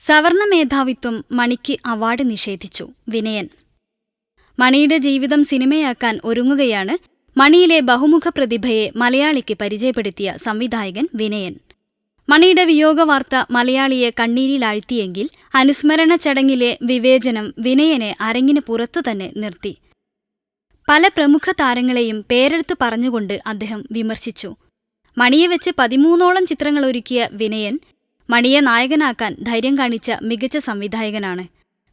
സവർണ മേധാവിത്വം മണിക്ക് അവാർഡ് നിഷേധിച്ചു വിനയൻ. മണിയുടെ ജീവിതം സിനിമയാക്കാൻ ഒരുങ്ങുകയാണ് മണിയിലെ ബഹുമുഖ പ്രതിഭയെ മലയാളിക്ക് പരിചയപ്പെടുത്തിയ സംവിധായകൻ വിനയൻ. മണിയുടെ വിയോഗവാർത്ത മലയാളിയെ കണ്ണീരിലാഴ്ത്തിയെങ്കിൽ അനുസ്മരണ ചടങ്ങിലെ വിവേചനം വിനയനെ അരങ്ങിന് പുറത്തു തന്നെ നിർത്തി. പല പ്രമുഖ താരങ്ങളെയും പേരെടുത്ത് പറഞ്ഞുകൊണ്ട് അദ്ദേഹം വിമർശിച്ചു. മണിയെ വെച്ച് പതിമൂന്നോളം ചിത്രങ്ങൾ ഒരുക്കിയ വിനയൻ മണിയെ നായകനാക്കാൻ ധൈര്യം കാണിച്ച മികച്ച സംവിധായകനാണ്.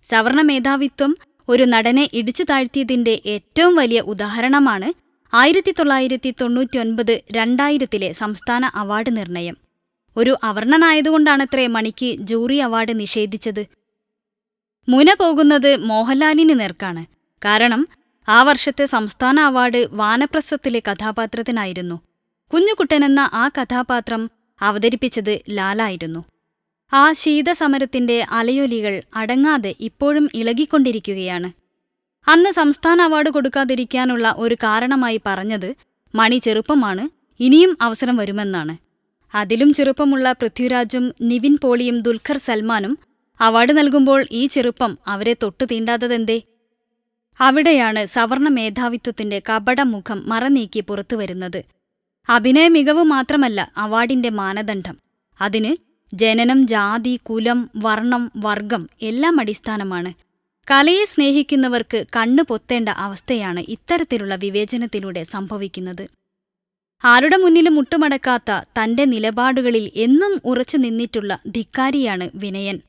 സവർണ മേധാവിത്വം ഒരു നടനെ ഇടിച്ചു താഴ്ത്തിയതിന്റെ ഏറ്റവും വലിയ ഉദാഹരണമാണ് ആയിരത്തി തൊള്ളായിരത്തി തൊണ്ണൂറ്റിയൊൻപത് രണ്ടായിരത്തിലെ സംസ്ഥാന അവാർഡ് നിർണയം. ഒരു അവർണനായതുകൊണ്ടാണത്രേ മണിക്ക് ജൂറി അവാർഡ് നിഷേധിച്ചത്. മുന പോകുന്നത് മോഹൻലാലിന് നേർക്കാണ്. കാരണം ആ വർഷത്തെ സംസ്ഥാന അവാർഡ് വാനപ്രസ്ഥത്തിലെ കഥാപാത്രത്തിനായിരുന്നു. കുഞ്ഞുകുട്ടനെന്ന ആ കഥാപാത്രം അവതരിപ്പിച്ചത് ലാലായിരുന്നു. ആ ശീതസമരത്തിന്റെ അലയൊലികൾ അടങ്ങാതെ ഇപ്പോഴും ഇളകിക്കൊണ്ടിരിക്കുകയാണ്. അന്ന് സംസ്ഥാന അവാർഡ് കൊടുക്കാതിരിക്കാനുള്ള ഒരു കാരണമായി പറഞ്ഞത് മണി ചെറുപ്പമാണ് ഇനിയും അവസരം വരുമെന്നാണ്. അതിലും ചെറുപ്പമുള്ള പൃഥ്വിരാജും നിവിൻ പോളിയും ദുൽഖർ സൽമാനും അവാർഡ് നൽകുമ്പോൾ ഈ ചെറുപ്പം അവരെ തൊട്ടു തീണ്ടാത്തതെന്തേ? അവിടെയാണ് സവർണ മേധാവിത്വത്തിന്റെ കപടമുഖം മറനീക്കി പുറത്തുവരുന്നത്. അഭിനയ മികവ് മാത്രമല്ല അവാർഡിന്റെ മാനദണ്ഡം. അതിന് ജനനം ജാതി കുലം വർണം വർഗം എല്ലാം അടിസ്ഥാനമാണ്. കലയെ സ്നേഹിക്കുന്നവർക്ക് കണ്ണു പൊത്തേണ്ട അവസ്ഥയാണ് ഇത്തരത്തിലുള്ള വിവേചനത്തിലൂടെ സംഭവിക്കുന്നത്. ആരുടെ മുന്നിലും മുട്ടുമടക്കാത്ത തന്റെ നിലപാടുകളിൽ എന്നും ഉറച്ചു നിന്നിട്ടുള്ള ധിക്കാരിയാണ് വിനയൻ.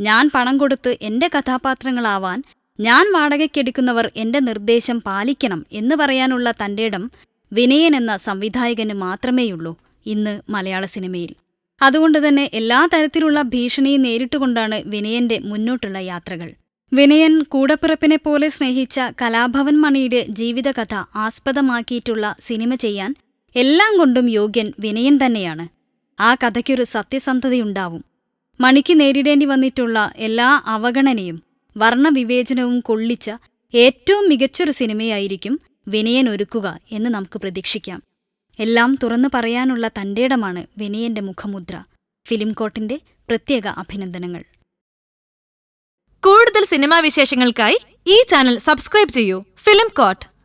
ഞാൻ പണം കൊടുത്ത് എന്റെ കഥാപാത്രങ്ങളാവാൻ ഞാൻ വാടകയ്ക്കെടുക്കുന്നവർ എന്റെ നിർദ്ദേശം പാലിക്കണം എന്ന് പറയാനുള്ള തന്റേടം വിനയൻ എന്ന സംവിധായകന് മാത്രമേയുള്ളൂ ഇന്ന് മലയാള സിനിമയിൽ. അതുകൊണ്ട് തന്നെ എല്ലാ തരത്തിലുള്ള ഭീഷണിയും നേരിട്ടുകൊണ്ടാണ് വിനയന്റെ മുന്നോട്ടുള്ള യാത്രകൾ. വിനയൻ കൂടപ്പിറപ്പിനെ പോലെ സ്നേഹിച്ച കലാഭവൻ മണിയുടെ ജീവിതകഥ ആസ്പദമാക്കിയിട്ടുള്ള സിനിമ ചെയ്യാൻ എല്ലാം കൊണ്ടും യോഗ്യൻ വിനയൻ തന്നെയാണ്. ആ കഥയ്ക്കൊരു സത്യസന്ധതയുണ്ടാവും. മണിക്ക് നേരിടേണ്ടി വന്നിട്ടുള്ള എല്ലാ അവഗണനയും വർണവിവേചനവും കൊള്ളിച്ച ഏറ്റവും മികച്ചൊരു സിനിമയായിരിക്കും വിനയൻ ഒരുക്കുക എന്ന് നമുക്ക് പ്രതീക്ഷിക്കാം. എല്ലാം തുറന്നു പറയാനുള്ള തന്റേടമാണ് വിനയന്റെ മുഖമുദ്ര. ഫിലിം കോട്ടിന്റെ പ്രത്യേക അഭിനന്ദനങ്ങൾ. കൂടുതൽ സിനിമാ വിശേഷങ്ങൾക്കായി ഈ ചാനൽ സബ്സ്ക്രൈബ് ചെയ്യൂ. Film coat.